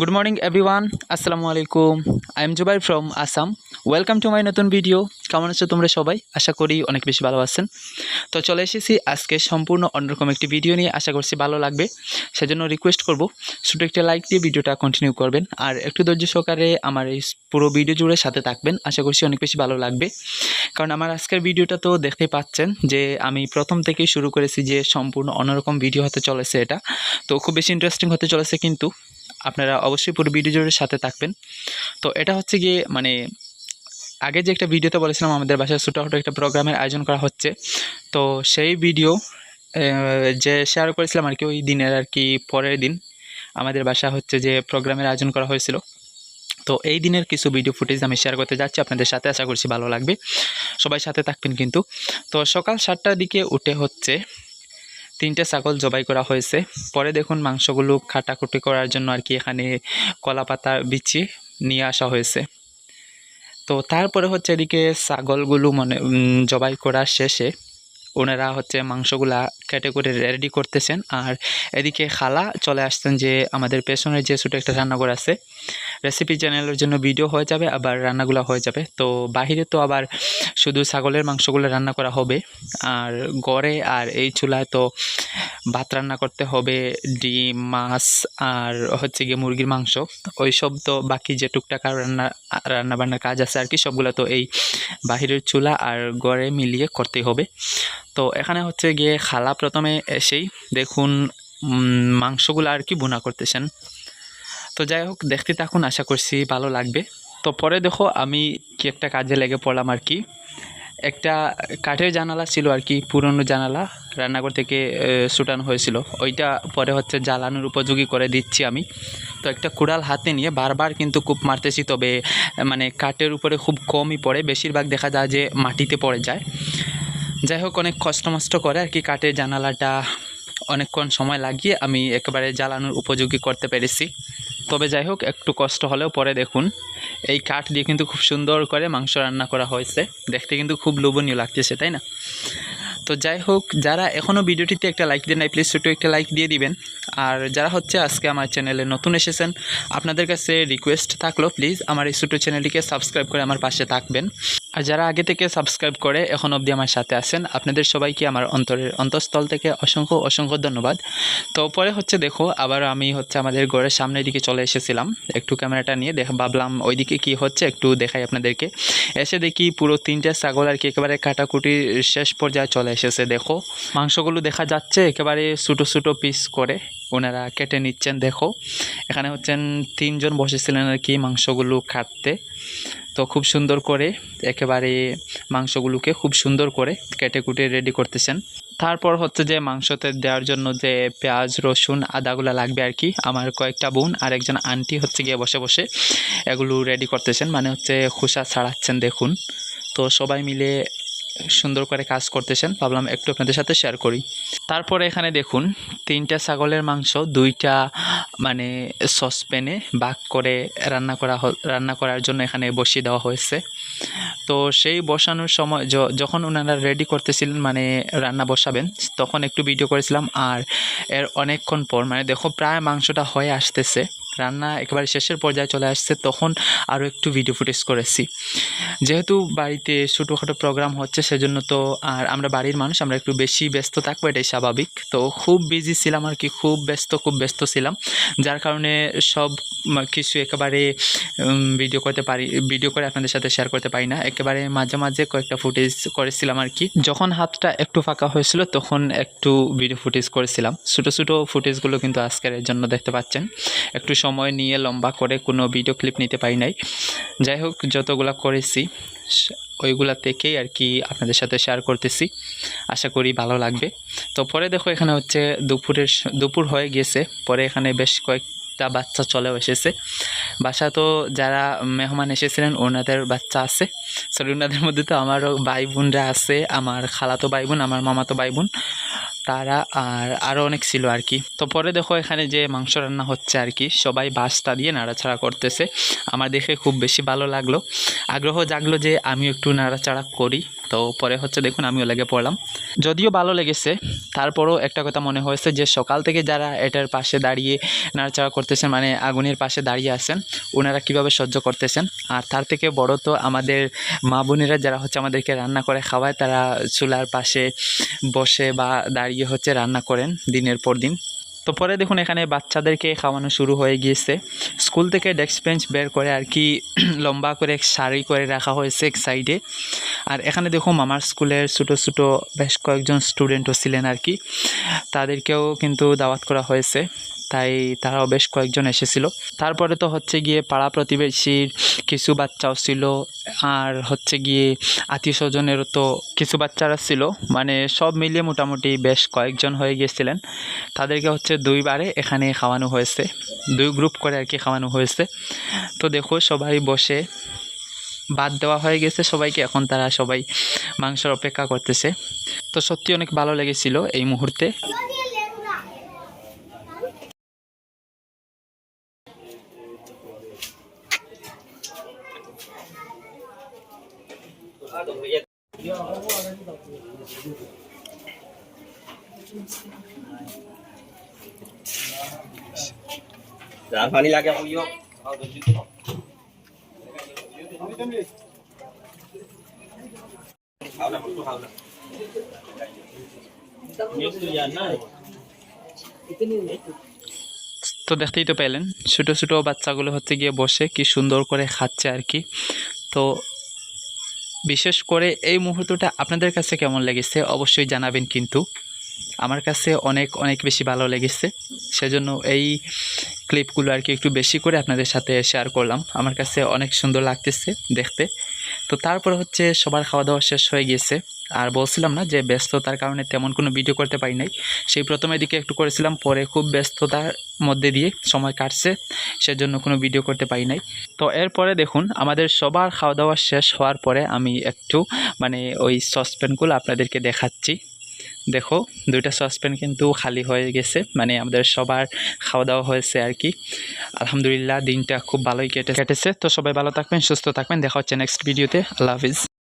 Good morning everyone আসসালামু আলাইকুম I am Jubai from Assam welcome to my নতুন video কেমন আছো তোমরা সবাই? আশা করি অনেক বেশি ভালো আছেন। তো চলে এসেছি আজকে সম্পূর্ণ অন্যরকম একটি ভিডিও নিয়ে। আশা করছি ভালো লাগবে। সেজন্য রিকোয়েস্ট করব, ছোটো একটা লাইক দিয়ে ভিডিওটা কন্টিনিউ করবেন। আর একটু ধৈর্য সহকারে আমার এই পুরো ভিডিও জুড়ে সাথে থাকবেন। আশা করছি অনেক বেশি ভালো লাগবে। কারণ আমার আজকের ভিডিওটা তো দেখতে পাচ্ছেন যে, আমি প্রথম থেকেই শুরু করেছি যে, সম্পূর্ণ অন্যরকম ভিডিও হতে চলেছে এটা। তো খুব বেশি ইন্টারেস্টিং হতে চলেছে কিন্তু। আপনারা অবশ্যই পুরো ভিডিও জুড়ে সাথে থাকবেন। তো এটা হচ্ছে গিয়ে মানে আগে যে একটা ভিডিওতে বলেছিলাম, আমাদের বাসায় ছোটোখাটো একটা প্রোগ্রামের আয়োজন করা হচ্ছে। তো সেই ভিডিও যে শেয়ার করেছিলাম আর কি, ওই দিনের আর কি, পরের দিন আমাদের বাসা হচ্ছে যে প্রোগ্রামের আয়োজন করা হয়েছিল। তো এই দিনের কিছু ভিডিও ফুটেজ আমি শেয়ার করতে যাচ্ছি, আপনাদের সাথে আশা করছি ভালো লাগবে। সবাই সাথে থাকবেন কিন্তু। তো সকাল সাতটার দিকে উঠে হচ্ছে তিনটে ছাগল জবাই করা হয়েছে। পরে দেখুন মাংসগুলো কাটাকুটি করার জন্য আর কি এখানে কলা পাতা বিচি নিয়ে আসা হয়েছে। তো তারপরে হচ্ছে এদিকে ছাগলগুলো মানে জবাই করা শেষে ওনারা হচ্ছে মাংসগুলা কেটে করে রেডি করতেছেন। আর এদিকে খালা চলে আসছেন যে আমাদের পেছনের যে ছোটো একটা রান্নাঘর আছে রেসিপি চ্যানেলের জন্য ভিডিও হয়ে যাবে, আবার রান্নাগুলো হয়ে যাবে। তো বাহিরে তো আবার শুধু ছাগলের মাংসগুলো রান্না করা হবে। আর গড়ে আর এই চুলায় তো ভাত রান্না করতে হবে, ডিম, মাছ আর হচ্ছে গিয়ে মুরগির মাংস। ওই সব তো বাকি যে টুকটাক আর রান্না রান্নাবান্নার কাজ আছে আর কি সবগুলো তো এই বাহিরের চুলা আর গড়ে মিলিয়ে করতেই হবে। তো এখানে হচ্ছে গিয়ে খালা প্রথমে এসেই দেখুন মাংসগুলো আর কি বোনা করতেছেন। তো যাই হোক, দেখতে থাকুন, আশা করছি ভালো লাগবে। তো পরে দেখো, আমি কি একটা কাজে লেগে পড়লাম আর কি একটা কাঠের জানালা ছিল আর কি পুরনো জানালা। রান্নাঘর থেকে ছুটানো হয়েছিল। ওইটা পরে হচ্ছে জ্বালানোর উপযোগী করে দিচ্ছি আমি। তো একটা কুড়াল হাতে নিয়ে বারবার কিন্তু কূপ মারতেছি, তবে মানে কাঠের উপরে খুব কমই পড়ে। বেশিরভাগ দেখা যায় যে মাটিতে পড়ে যায়। যাই হোক, অনেক কষ্ট মষ্ট করে আর কি কাঠের জানালাটা অনেকক্ষণ সময় লাগিয়ে আমি একেবারে জ্বালানোর উপযোগী করতে পেরেছি। তবে যাই হোক, একটু কষ্ট হলেও পরে দেখুন, এই কাঠ দিয়ে কিন্তু খুব সুন্দর করে মাংস রান্না করা হয়েছে। দেখতে কিন্তু খুব লোভনীয় লাগতেছে, তাই না? তো যাই হোক, যারা এখনও ভিডিওটিতে একটা লাইক দেন নাই প্লিজ ছোটো একটা লাইক দিয়ে দিবেন। আর যারা হচ্ছে আজকে আমার চ্যানেলে নতুন এসেছেন, আপনাদের কাছে রিকোয়েস্ট থাকল প্লিজ আমার এই ছোটো চ্যানেলটিকে সাবস্ক্রাইব করে আমার পাশে থাকবেন। আর যারা আগে থেকে সাবস্ক্রাইব করে এখন অবধি আমার সাথে আছেন, আপনাদের সবাইকে আমার অন্তরের অন্তঃস্থল থেকে অসংখ্য অসংখ্য ধন্যবাদ। তো পরে হচ্ছে দেখো, আবার আমি হচ্ছে আমাদের ঘরের সামনের দিকে চলে এসেছিলাম। একটু ক্যামেরাটা নিয়ে দেখ, ভাবলাম ওইদিকে কি হচ্ছে, একটু দেখাই আপনাদেরকে। এসে দেখি পুরো তিনটে ছাগল আর কি একেবারে কাটাকুটির শেষ পর্যায়ে চলে এসেছে, দেখো। মাংসগুলো দেখা যাচ্ছে একেবারে ছোটো ছোটো পিস করে, ওনারা কেটে নিচ্ছেন, দেখো। এখানে হচ্ছেন তিনজন বসেছিলেন আর কি মাংসগুলো কাটতে। তো খুব সুন্দর করে একেবারে মাংসগুলোকে খুব সুন্দর করে কেটে কুটে রেডি করতেছেন। তারপর হচ্ছে যে মাংসতে দেওয়ার জন্য যে পেঁয়াজ, রসুন, আদাগুলো লাগবে আর কি, আমার কয়েকটা বোন আর একজন আন্টি হচ্ছে গিয়ে বসে বসে এগুলো রেডি করতেছেন মানে হচ্ছে খোসা ছাড়াচ্ছেন দেখুন। তো সবাই মিলে সুন্দর করে কাজ করতেছেন। ভাবলাম একটু আপনাদের সাথে শেয়ার করি। তারপরে এখানে দেখুন, তিনটা ছাগলের মাংস, দুইটা মানে সসপ্যানে বাক করে রান্না করা রান্না করার জন্য এখানে বসিয়ে দেওয়া হয়েছে। তো সেই বসানোর সময় যখন ওনারা রেডি করতেছিলেন মানে রান্না বসাবেন, তখন একটু ভিডিও করেছিলাম। আর এর অনেকক্ষণ পর মানে দেখো প্রায় মাংসটা হয়ে আসতেছে। রান্না একেবারে শেষের পর্যায়ে চলে আসছে, তখন আরও একটু ভিডিও ফুটেজ করেছি। যেহেতু বাড়িতে ছোটোখাটো প্রোগ্রাম হচ্ছে, সেজন্য তো আর আমরা বাড়ির মানুষ, আমরা একটু বেশি ব্যস্ত থাকব, এটাই স্বাভাবিক। তো খুব বিজি ছিলাম আর কি, খুব ব্যস্ত খুব ব্যস্ত ছিলাম। যার কারণে সব কিছু একেবারে ভিডিও করতে পারি ভিডিও করে আপনাদের সাথে শেয়ার করতে পারি না। একেবারে মাঝে মাঝে কয়েকটা ফুটেজ করেছিলাম আর কি। যখন হাতটা একটু ফাঁকা হয়েছিল, তখন একটু ভিডিও ফুটেজ করেছিলাম। ছোটো ছোটো ফুটেজগুলো কিন্তু আজকের জন্য দেখতে পাচ্ছেন। একটু সময় নিয়ে লম্বা করে কোনো ভিডিও ক্লিপ নিতে পারি নাই। যাই হোক, যতগুলো করেছি, ওইগুলা থেকেই আর কি আপনাদের সাথে শেয়ার করতেছি। আশা করি ভালো লাগবে। তো পরে দেখো, এখানে হচ্ছে দুপুরের দুপুর হয়ে গেছে। পরে এখানে বেশ কয়েক কয়েকটা বাচ্চা চলেও এসেছে। বাসা তো যারা মেহমান এসেছিলেন, ওনাদের বাচ্চা আছে। সরি ওনাদের মধ্যে তো আমারও ভাই বোনরা আছে, আমার খালাতো ভাই বোন, আমার মামাতো ভাই বোন। তারা আর আরও অনেক ছিল আর কি। তো পরে দেখো এখানে যে মাংস রান্না হচ্ছে আর কি, সবাই বাসটা দিয়ে নাড়াচাড়া করতেছে। আমার দেখে খুব বেশি ভালো লাগল। আগ্রহ জাগলো যে আমি একটু নাড়াচাড়া করি। তো পরে হচ্ছে দেখুন আমিও লেগে পড়লাম। যদিও ভালো লেগেছে, তারপরও একটা কথা মনে হয়েছে যে সকাল থেকে যারা এটার পাশে দাঁড়িয়ে নাড়াচাড়া করতেছেন মানে আগুনের পাশে দাঁড়িয়ে আছেন ওনারা কীভাবে সহ্য করতেছেন? আর তার থেকে বড় তো আমাদের মা বোনেরা যারা হচ্ছে আমাদেরকে রান্না করে খাওয়ায়, তারা চুলার পাশে বসে বা দাঁড়িয়ে হচ্ছে রান্না করেন দিনের পর দিন। তো পরে দেখুন এখানে বাচ্চাদেরকে খাওয়ানো শুরু হয়ে গিয়েছে। স্কুল থেকে ডেস্ক বেঞ্চ বের করে আর কি লম্বা করে এক করে রাখা হয়েছে এক সাইডে। আর এখানে দেখুন আমার স্কুলের ছোটো ছোটো বেশ কয়েকজন স্টুডেন্টও ছিলেন আর কি। তাদেরকেও কিন্তু দাওয়াত করা হয়েছে। তাই তারাও বেশ কয়েকজন এসেছিল। তারপরে তো হচ্ছে গিয়ে পাড়া প্রতিবেশীর কিছু বাচ্চাও ছিল, আর হচ্ছে গিয়ে আত্মীয় স্বজনেরও তো কিছু বাচ্চারা ছিল। মানে সব মিলিয়ে মোটামুটি বেশ কয়েকজন হয়ে গিয়েছিলেন। তাদেরকে হচ্ছে দুইবারে এখানে খাওয়ানো হয়েছে। দুই গ্রুপ করে আর কি খাওয়ানো হয়েছে। তো দেখো, সবাই বসে বাদ দেওয়া হয়ে গেছে সবাইকে। এখন তারা সবাই মাংসের অপেক্ষা করতেছে। তো সত্যি অনেক ভালো লেগেছিল এই মুহূর্তে। তো দেখতেই তো পেলেন, ছোট ছোট বাচ্চাগুলো হচ্ছে গিয়ে বসে কি সুন্দর করে খাচ্ছে আর কি। তো বিশেষ করে এই মুহূর্তটা আপনাদের কাছে কেমন লেগেছে অবশ্যই জানাবেন কিন্তু। আমার কাছে অনেক অনেক বেশি ভালো লেগেছে। সেজন্য এই ক্লিপগুলো আর কি একটু বেশি করে আপনাদের সাথে শেয়ার করলাম। আমার কাছে অনেক সুন্দর লাগতেছে দেখতে। তো তারপর হচ্ছে সবার খাওয়া দাওয়া শেষ হয়ে গিয়েছে। আর বলছিলাম না যে ব্যস্ততার কারণে তেমন কোনো ভিডিও করতে পারি নাই। সেই প্রথমের দিকে একটু করেছিলাম, পরে খুব ব্যস্ততার মধ্যে দিয়ে সময় কাটছে, সেজন্য কোনো ভিডিও করতে পারি নাই। তো এরপরে দেখুন, আমাদের সবার খাওয়া দাওয়া শেষ হওয়ার পরে আমি একটু মানে ওই সসপ্যানগুলো আপনাদেরকে দেখাচ্ছি। দেখো, দুইটা সসপ্যান কিন্তু খালি হয়ে গেছে মানে আমাদের সবার খাওয়া দাওয়া হয়েছে আর কি। আলহামদুলিল্লাহ, দিনটা খুব ভালোই কেটে কেটেছে। তো সবাই ভালো থাকবেন, সুস্থ থাকবেন। দেখা হচ্ছে নেক্সট ভিডিওতে আল্লাহ হাফিজ।